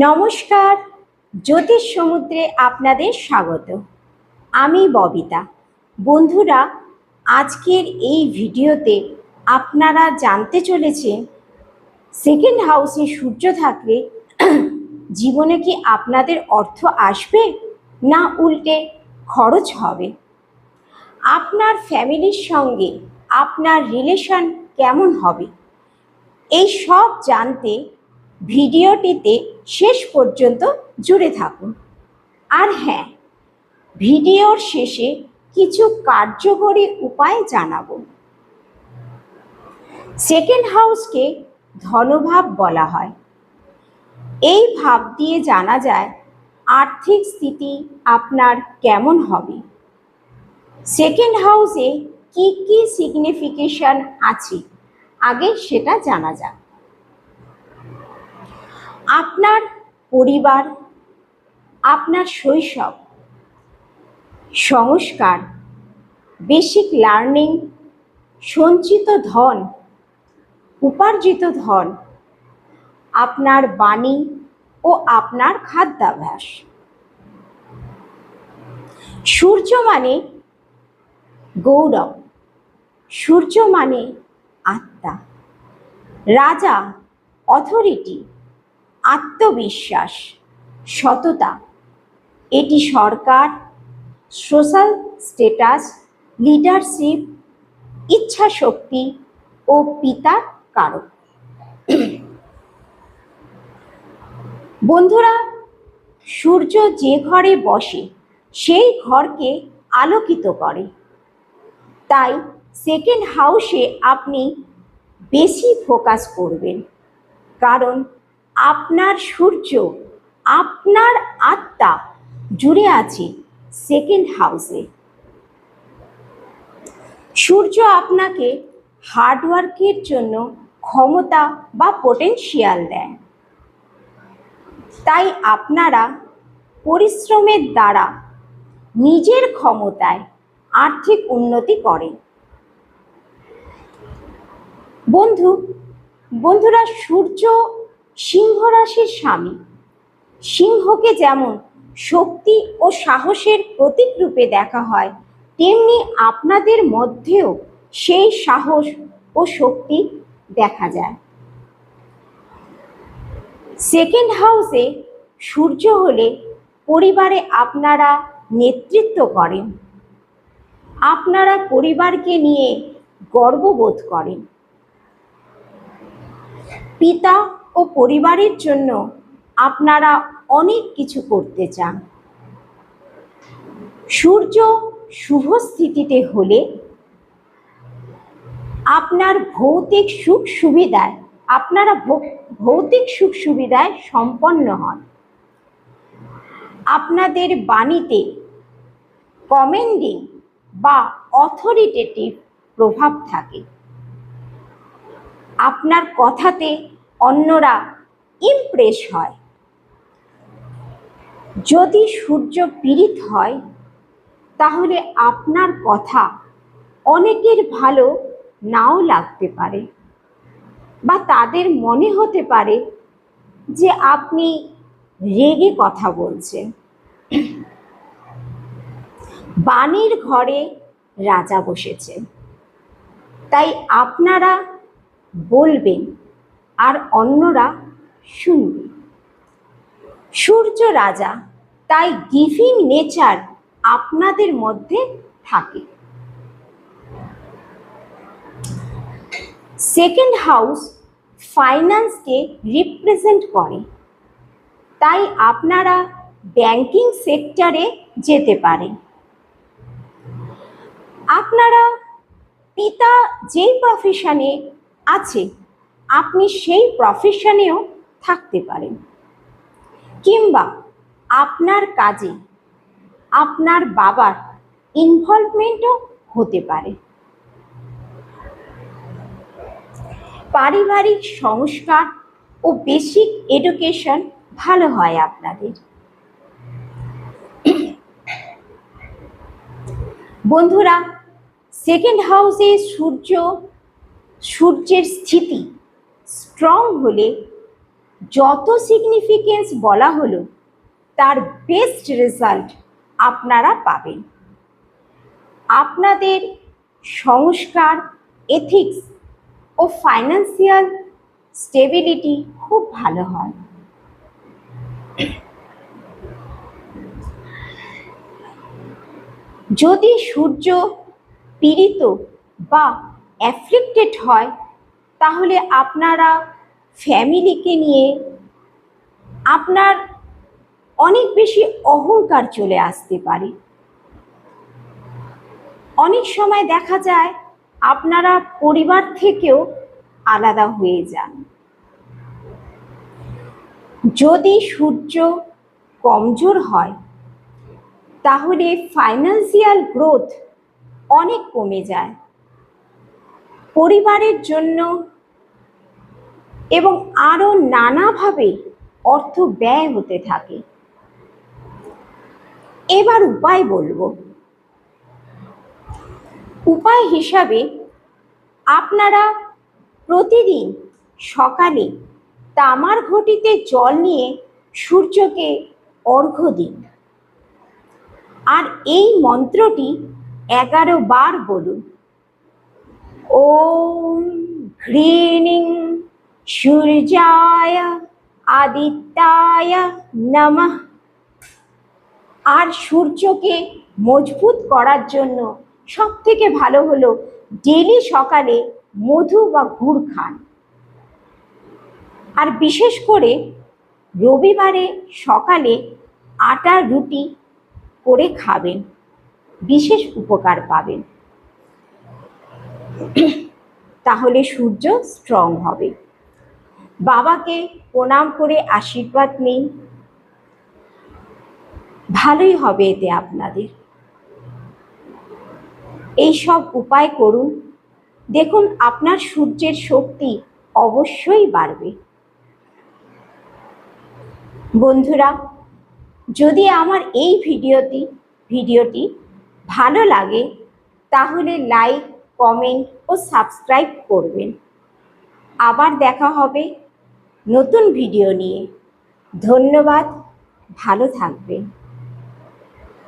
নমস্কার, জ্যোতিষ সমুদ্রে আপনাদের স্বাগত। আমি ববিতা। বন্ধুরা, আজকের এই ভিডিওতে আপনারা জানতে চলেছেন সেকেন্ড হাউসে সূর্য থাকলে জীবনে কি আপনাদের অর্থ আসবে না উল্টে খরচ হবে? আপনার ফ্যামিলির সঙ্গে আপনার রিলেশন কেমন হবে? এই সব জানতে ভিডিওটিতে শেষ পর্যন্ত জুড়ে থাকুন। আর হ্যাঁ ভিডিওর শেষে কিছু কার্যকরী উপায় জানাব। সেকেন্ড হাউসকে ধনভাব বলা হয়। এই ভাব দিয়ে জানা যায় আর্থিক স্থিতি আপনার কেমন হবে। সেকেন্ড হাউসে কি কি সিগনিফিকেশন আছে, আগে সেটা জানা যাক। আপনার পরিবার, আপনার শৈশব, সংস্কার বেসিক লার্নিং সঞ্চিত ধন, উপার্জিত ধন, আপনার বাণী ও আপনার খাদ্যাভ্যাস। সূর্য মানে গৌরব, সূর্য মানে আত্মা, রাজা অথরিটি আত্মবিশ্বাস, সততা। এটি সরকার, সোশ্যাল স্টেটাস লিডারশিপ ইচ্ছা শক্তি ও পিতার কারক। বন্ধুরা, সূর্য যে ঘরে বসে, সেই ঘরকে আলোকিত করে। তাই সেকেন্ড হাউসে আপনি বেশি ফোকাস করবেন। কারণ আপনার সূর্য, আপনার আত্মা জুড়ে আছে সেকেন্ড হাউসে সূর্য আপনাকে হার্ডওয়ার্কের জন্য ক্ষমতা বা পোটেনশিয়াল দেয়। তাই আপনারা পরিশ্রমের দ্বারা নিজের ক্ষমতায় আর্থিক উন্নতি করেন। বন্ধু, বন্ধুরা, সূর্য সিংহ রাশির স্বামী। সিংহকে যেমন শক্তি ও সাহসের প্রতীক রূপে দেখা হয়, তেমনি আপনাদের মধ্যেও সেই সাহস ও শক্তি দেখা যায়। সেকেন্ড হাউসে সূর্য হলে পরিবারে আপনারা নেতৃত্ব করেন। আপনারা পরিবারকে নিয়ে গর্ববোধ করেন। পিতা ও পরিবারের জন্য আপনারা অনেক কিছু করতে চান। সূর্য শুভ স্থিতিতে হলে আপনার ভৌতিক সুখ সুবিধায়, আপনারা ভৌতিক সুখ সুবিধায় সম্পন্ন হন। আপনাদের বাণীতে কমেন্ডিং বা অথরিটেটিভ প্রভাব থাকে। আপনার কথাতে অন্যরা ইমপ্রেস হয়। যদি সূর্য পীড়িত হয়, তাহলে আপনার কথা অনেকের ভালো নাও লাগতে পারে বা তাদের মনে হতে পারে যে আপনি রেগে কথা বলছেন। বাণীর ঘরে রাজা বসেছে তাই আপনারা বলবেন আর অন্যরা শুনবে। সূর্য রাজা তাই গিভিং নেচার আপনাদের মধ্যে থাকে। সেকেন্ড হাউস ফাইন্যান্সকে রিপ্রেজেন্ট করে। তাই আপনারা ব্যাংকিং সেক্টরে যেতে পারেন আপনারা পিতা যেই প্রফেশনে আছে আপনি সেই প্রফেশনেও থাকতে পারেন। কিংবা আপনার কাজে আপনার বাবার ইনভলভমেন্টও হতে পারে। পারিবারিক সংস্কার ও বেসিক এডুকেশন ভালো হয় আপনাদের। বন্ধুরা সেকেন্ড হাউসে সূর্য, সূর্যের স্থিতি স্ট্রং হলে যত সিগনিফিকেন্স বলা হলো, তার বেস্ট রেজাল্ট আপনারা পাবেন। আপনাদের সংস্কার এথিক্স ও ফাইন্যান্সিয়াল স্টেবিলিটি খুব ভালো হয়। যদি সূর্য পীড়িত বা অ্যাফ্লিক্টেড হয় তাহলে আপনারা ফ্যামিলিকে নিয়ে আপনার অনেক বেশি অহংকার চলে আসতে পারে। অনেক সময় দেখা যায় আপনারা পরিবার থেকেও আলাদা হয়ে যান। যদি সূর্য কমজোর হয়, তাহলে ফাইন্যান্সিয়াল গ্রোথ অনেক কমে যায়। পরিবারের জন্য এবং আরও নানাভাবে অর্থ ব্যয় হতে থাকে। এবার উপায় বলব। উপায় হিসাবে আপনারা প্রতিদিন সকালে তামার ঘটিতে জল নিয়ে সূর্যকে অর্ঘ্য দিন। আর এই মন্ত্রটি এগারো বার বলুন। ওম ঘৃণিং সূর্যায় আদিত্যায় নমঃ আর সূর্যকে মজবুত করার জন্য সব থেকে ভালো হলো ডেলি সকালে মধু বা গুড় খান। আর বিশেষ করে রবিবারে সকালে আটার রুটি করে খাবেন, বিশেষ উপকার পাবেন। তাহলে সূর্য স্ট্রং হবে। বাবাকে প্রণাম করে আশীর্বাদ নিন। ভালোই হবে এতে আপনাদের। এই সব উপায় করুন। দেখুন, আপনার সূর্যের শক্তি অবশ্যই বাড়বে। বন্ধুরা, যদি আমার এই ভিডিওটি ভিডিওটি ভালো লাগে, তাহলে লাইক কমেন্ট ও সাবস্ক্রাইব করবেন। আবার দেখা হবে নতুন ভিডিও নিয়ে। ধন্যবাদ ভালো থাকবেন।